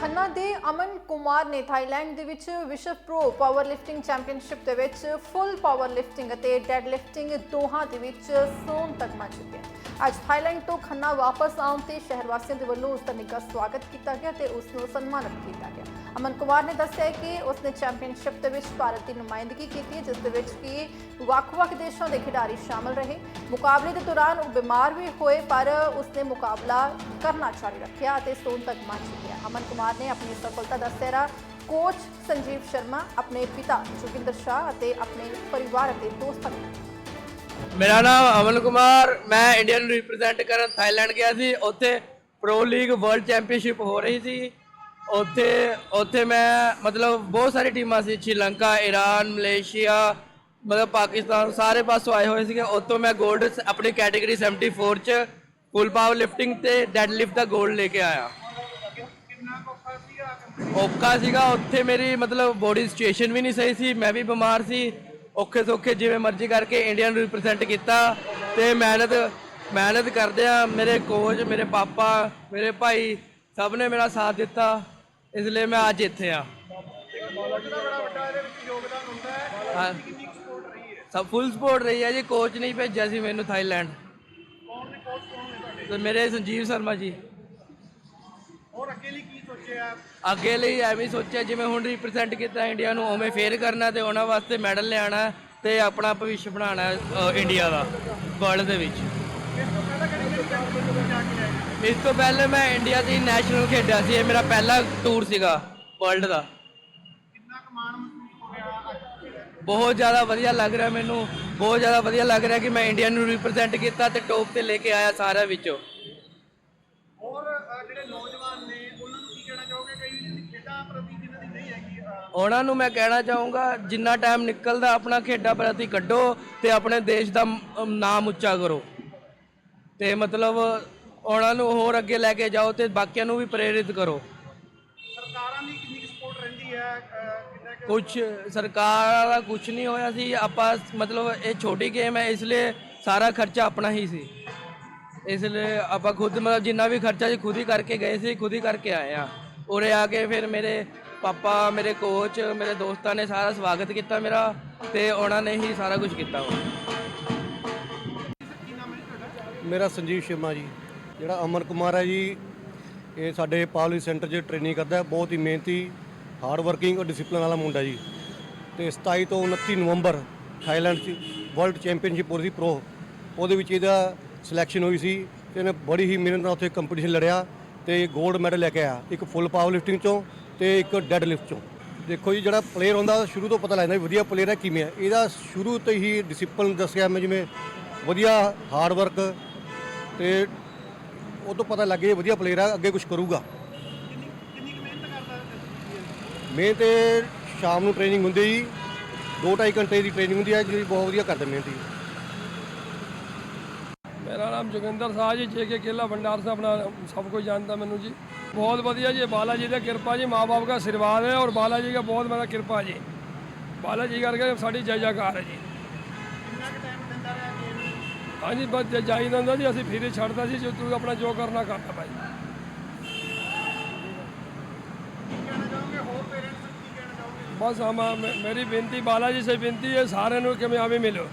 ਖੰਨਾ ਦੇ ਅਮਨ ਕੁਮਾਰ ਨੇ ਥਾਈਲੈਂਡ ਦੇ ਵਿੱਚ ਵਿਸ਼ਵ ਪ੍ਰੋ ਪਾਵਰ ਲਿਫਟਿੰਗ ਚੈਂਪੀਅਨਸ਼ਿਪ ਦੇ ਵਿੱਚ ਫੁੱਲ ਪਾਵਰ ਲਿਫਟਿੰਗ ਅਤੇ ਡੈਡ ਲਿਫਟਿੰਗ ਦੋਹਾਂ ਦੇ ਵਿੱਚ ਸੋਨ ਤਗਮਾ ਜਿੱਤਿਆ। ਅੱਜ ਥਾਈਲੈਂਡ ਤੋਂ ਖੰਨਾ ਵਾਪਸ ਆਉਣ ਤੇ ਸ਼ਹਿਰ ਵਾਸੀਆਂ ਦੇ ਵੱਲੋਂ ਉਸ ਦਾ ਨਿੱਘਾ ਸਵਾਗਤ ਕੀਤਾ ਗਿਆ ਤੇ ਉਸ ਨੂੰ ਸਨਮਾਨਿਤ ਕੀਤਾ ਗਿਆ। ਅਮਨ ਕੁਮਾਰ ਨੇ ਦੱਸਿਆ ਕਿ ਉਸ ਨੇ ਚੈਂਪੀਅਨਸ਼ਿਪ ਦੇ ਵਿੱਚ ਭਾਰਤ ਦੀ ਨੁਮਾਇੰਦਗੀ ਕੀਤੀ ਜਿਸ ਦੇ ਵਿੱਚ ਕਿ ਵੱਖ-ਵੱਖ ਦੇਸ਼ਾਂ ਦੇ ਖਿਡਾਰੀ ਸ਼ਾਮਲ ਰਹੇ। ਮੁਕਾਬਲੇ ਦੇ ਦੌਰਾਨ ਉਹ ਬਿਮਾਰ ਵੀ ਹੋਏ, ਪਰ ਉਸਨੇ ਮੁਕਾਬਲਾ ਕਰਨਾ ਜਾਰੀ ਰੱਖਿਆ ਅਤੇ ਸੋਨ ਤੱਕ ਪਹੁੰਚ ਗਿਆ ਅਮਨ ਕੁਮਾਰ ਨੇ ਆਪਣੀ ਸਫਲਤਾ ਦਾ ਸਿਹਰਾ ਕੋਚ ਸੰਜੀਵ ਸ਼ਰਮਾ, ਆਪਣੇ ਪਿਤਾ ਜੋਗਿੰਦਰ ਸ਼ਾਹ ਅਤੇ ਆਪਣੇ ਪਰਿਵਾਰ ਅਤੇ ਦੋਸਤਾਂ ਨੂੰ ਮੇਰਾ ਨਾਮ ਅਮਨ ਕੁਮਾਰ, ਮੈਂ ਇੰਡੀਆ ਨੂੰ ਰਿਪਰੈਜ਼ੈਂਟ ਕਰਨ ਥਾਈਲੈਂਡ ਗਿਆ ਸੀ, ਉੱਥੇ ਪ੍ਰੋ ਲੀਗ ਵਰਲਡ ਚੈਂਪੀਅਨਸ਼ਿਪ ਹੋ ਰਹੀ ਸੀ। ਉੱਥੇ ਉੱਥੇ ਮੈਂ ਮਤਲਬ ਬਹੁਤ ਸਾਰੀ ਟੀਮਾਂ ਸੀ, ਸ਼੍ਰੀਲੰਕਾ ਈਰਾਨ ਮਲੇਸ਼ੀਆ, ਮਤਲਬ ਪਾਕਿਸਤਾਨ ਸਾਰੇ ਪਾਸੋਂ ਆਏ ਹੋਏ ਸੀਗੇ। ਉੱਥੋਂ ਮੈਂ 골ਡ ਆਪਣੀ ਕੈਟਾਗਰੀ 74 ਚ ਫੁੱਲ ਪਾਵਰ ਲਿਫਟਿੰਗ ਤੇ ਡੈਡ ਲਿਫਟ ਦਾ 골ਡ ਲੈ ਕੇ ਆਇਆ। ਔਖਾ ਸੀਗਾ, ਉੱਥੇ ਮੇਰੀ ਮਤਲਬ ਬੋਡੀ ਸਿਚੁਏਸ਼ਨ ਵੀ ਨਹੀਂ ਸਹੀ ਸੀ, ਮੈਂ ਵੀ ਬਿਮਾਰ ਸੀ। ਔਖੇ ਸੌਖੇ ਜਿਵੇਂ ਮਰਜ਼ੀ ਕਰਕੇ ਇੰਡੀਆ ਨੂੰ ਰਿਪਰੈਜ਼ੈਂਟ ਕੀਤਾ ਤੇ ਮਿਹਨਤ ਮਿਹਨਤ ਕਰਦੇ ਆ ਮੇਰੇ ਕੋਚ ਮੇਰੇ ਪਾਪਾ, ਮੇਰੇ ਭਾਈ ਸਭ ਨੇ ਮੇਰਾ ਸਾਥ ਦਿੱਤਾ, ਇਸ ਲਈ ਮੈਂ ਅੱਜ ਇੱਥੇ ਆ। ਹਾਂ। ਸਭ ਫੁੱਲ ਸਪੋਰਟ ਰਹੀ ਹੈ ਜੀ ਕੋਚ ਨਹੀਂ ਭੇਜਿਆ ਸੀ ਮੈਨੂੰ ਥਾਈਲੈਂਡ ਤੇ ਮੇਰੇ ਸੰਜੀਵ ਸ਼ਰਮਾ ਜੀ। ਅੱਗੇ ਲਈ ਕੀ ਸੋਚਿਆ ਅੱਗੇ ਲਈ ਐਵੇਂ ਹੀ ਸੋਚਿਆ ਜਿਵੇਂ ਹੁਣ ਰਿਪਰੈਜ਼ੈਂਟ ਕੀਤਾ ਇੰਡੀਆ ਨੂੰ ਉਵੇਂ ਫੇਰ ਕਰਨਾ ਤੇ ਉਹਨਾਂ ਵਾਸਤੇ ਮੈਡਲ ਲਿਆਣਾ ਤੇ ਆਪਣਾ ਭਵਿੱਖ ਬਣਾਉਣਾ ਅ, ਇੰਡੀਆ ਦਾ ਵਰਲਡ ਦੇ ਵਿੱਚ। ਇਸ ਤੋਂ ਪਹਿਲੇ ਮੈਂ ਇੰਡੀਆ ਦੀ ਨੈਸ਼ਨਲ ਖੇਡਿਆ ਸੀ ਇਹ ਮੇਰਾ ਪਹਿਲਾ ਟੂਰ ਸੀਗਾ ਵਰਲਡ ਦਾ। ਕਿੰਨਾ ਕੁ ਮਾਣ ਮਹਿਸੂਸ ਹੋ ਰਿਹਾ ਅੱਜ ਬਹੁਤ ਜ਼ਿਆਦਾ ਵਧੀਆ ਲੱਗ ਰਿਹਾ ਮੈਨੂੰ ਬਹੁਤ ਜ਼ਿਆਦਾ ਵਧੀਆ ਲੱਗ ਰਿਹਾ ਕਿ ਮੈਂ ਇੰਡੀਆ ਨੂੰ ਰਿਪਰੈਜ਼ੈਂਟ ਕੀਤਾ ਤੇ ਟੌਪ ਤੇ ਲੈ ਕੇ ਆਇਆ ਸਾਰਿਆਂ ਵਿੱਚੋਂ। ਹੋਰ ਅ, ਜਿਹੜੇ ਨੌਜਵਾਨ ਨੇ ਉਹਨਾਂ ਨੂੰ ਮੈਂ ਕਹਿਣਾ ਚਾਹੂੰਗਾ ਜਿੰਨਾ ਟਾਈਮ ਨਿਕਲਦਾ ਆਪਣਾ ਖੇਡਾਂ ਪ੍ਰਤੀ ਕੱਢੋ ਤੇ ਆਪਣੇ ਦੇਸ਼ ਦਾ ਨਾਮ ਉੱਚਾ ਕਰੋ। ਤੇ ਮਤਲਬ ਉਹਨਾਂ ਨੂੰ ਹੋਰ ਅੱਗੇ ਲੈ ਕੇ ਜਾਓ ਤੇ ਬਾਕੀਆਂ ਨੂੰ ਵੀ ਪ੍ਰੇਰਿਤ ਕਰੋ। ਸਰਕਾਰਾਂ ਦੀ ਕਿੰਨੀ ਸਪੋਰਟ ਰਹਿੰਦੀ ਹੈ ਕੁਝ ਸਰਕਾਰ ਦਾ ਕੁਝ ਨਹੀਂ ਹੋਇਆ ਸੀ ਆਪਾਂ ਮਤਲਬ ਇਹ ਛੋਟੀ ਗੇਮ ਹੈ ਇਸ ਲਈ ਸਾਰਾ ਖਰਚਾ ਆਪਣਾ ਹੀ ਸੀ। ਇਸ ਲਈ ਆਪਾਂ ਖੁਦ ਮਤਲਬ ਜਿੰਨਾ ਵੀ ਖਰਚਾ ਸੀ ਖੁਦ ਹੀ ਕਰਕੇ ਗਏ ਸੀ ਖੁਦ ਹੀ ਕਰਕੇ ਆਏ ਆ ਉਰੇ ਆ ਕੇ ਫਿਰ ਮੇਰੇ ਪਾਪਾ, ਮੇਰੇ ਕੋਚ ਮੇਰੇ ਦੋਸਤਾਂ ਨੇ ਸਾਰਾ ਸਵਾਗਤ ਕੀਤਾ ਮੇਰਾ ਤੇ ਉਹਨਾਂ ਨੇ ਹੀ ਸਾਰਾ ਕੁਝ ਕੀਤਾ ਮੇਰਾ ਸੰਜੀਵ ਸ਼ਰਮਾ ਜੀ। ਜਿਹੜਾ ਅਮਰ ਕੁਮਾਰ ਹੈ ਜੀ, ਇਹ ਸਾਡੇ ਪਾਵਲੀ ਸੈਂਟਰ 'ਚ ਟ੍ਰੇਨਿੰਗ ਕਰਦਾ ਬਹੁਤ ਹੀ ਮਿਹਨਤੀ ਹਾਰਡ ਵਰਕਿੰਗ ਔਰ ਡਿਸਪਲਿਨ ਵਾਲਾ ਮੁੰਡਾ ਜੀ। ਤੇ 27 ਤੋਂ 29 ਨਵੰਬਰ ਥਾਈਲੈਂਡ 'ਚ ਵਰਲਡ ਚੈਂਪੀਅਨਸ਼ਿਪ ਹੋ ਰਹੀ ਸੀ ਪ੍ਰੋ ਉਹਦੇ ਵਿੱਚ ਇਹਦਾ ਸਿਲੈਕਸ਼ਨ ਹੋਈ ਸੀ ਤੇ ਇਹਨੇ ਬੜੀ ਹੀ ਮਿਹਨਤ ਨਾਲ ਉੱਥੇ ਕੰਪੀਟੀਸ਼ਨ ਲੜਿਆ। ਤੇ 골ਡ ਮੈਡਲ ਲੈ ਕੇ ਆਇਆ, ਇੱਕ ਫੁੱਲ ਪਾਵਰ ਲਿਫਟਿੰਗ ਚੋਂ ਤੇ ਇੱਕ ਡੈਡ ਲਿਫਟ ਚੋਂ। ਦੇਖੋ ਜੀ, ਜਿਹੜਾ ਪਲੇਅਰ ਹੁੰਦਾ, ਸ਼ੁਰੂ ਤੋਂ ਪਤਾ ਲੱਗਦਾ ਵੀ ਵਧੀਆ ਪਲੇਅਰ ਹੈ ਕਿਵੇਂ ਹੈ। ਇਹਦਾ ਸ਼ੁਰੂ ਤੋਂ ਹੀ ਡਿਸਪਲਿਨ ਦੱਸਿਆ ਮੈਂ, ਜਿਵੇਂ ਵਧੀਆ ਹਾਰਡ ਵਰਕ ਤੇ ਉਹ ਤੋਂ ਪਤਾ ਲੱਗੇ ਵਧੀਆ ਪਲੇਅਰ ਆ ਅੱਗੇ ਕੁਝ ਕਰੂਗਾ। ਮੈਂ ਤੇ ਸ਼ਾਮ ਨੂੰ ਟ੍ਰੇਨਿੰਗ ਹੁੰਦੀ ਜੀ 2.5 ਘੰਟੇ ਦੀ ਟ੍ਰੇਨਿੰਗ ਹੁੰਦੀ ਹੈ, ਜਿਹੜੀ ਬਹੁਤ ਵਧੀਆ ਕਰਦਾ ਮਿਹਨਤੀ ਮੇਰਾ ਨਾਮ ਜੋਗਿੰਦਰ ਸਾਹਿਬ ਜੀ, ਜੇ ਕੇ ਕੇਲਾ ਭੰਡਾਰ ਸਾਹਿਬ ਨਾਲ ਸਭ ਕੋਈ ਜਾਣਦਾ ਮੈਨੂੰ ਜੀ। ਬਹੁਤ ਵਧੀਆ ਜੀ ਬਾਲਾ ਜੀ ਦਾ ਕਿਰਪਾ ਜੀ ਮਾਪੇ ਦਾ ਆਸ਼ੀਰਵਾਦ ਹੈ ਔਰ ਬਾਲਾ ਜੀ ਦਾ ਬਹੁਤ ਮੇਰਾ ਕਿਰਪਾ ਜੀ। ਬਾਲਾ ਜੀ ਕਰਕੇ ਸਾਡੀ ਜੈ ਜੈਕਾਰ ਹੈ ਜੀ। ਹਾਂਜੀ, ਬਸ ਜੇ ਜਾਈ ਜਾਂਦਾ ਜੀ, ਅਸੀਂ ਫਿਰ ਛੱਡਦਾ ਸੀ, ਜੋ ਤੂੰ ਆਪਣਾ ਜੋ ਕਰਨਾ ਕਰਦਾ ਭਾਈ। ਬਸ ਆ ਮੇਰੀ ਬੇਨਤੀ ਬਾਲਾ ਜੀ ਸੇ ਬੇਨਤੀ ਹੈ, ਸਾਰਿਆਂ ਨੂੰ ਕਿ ਮੈਂ ਆਵੇਂ ਮਿਲੋ।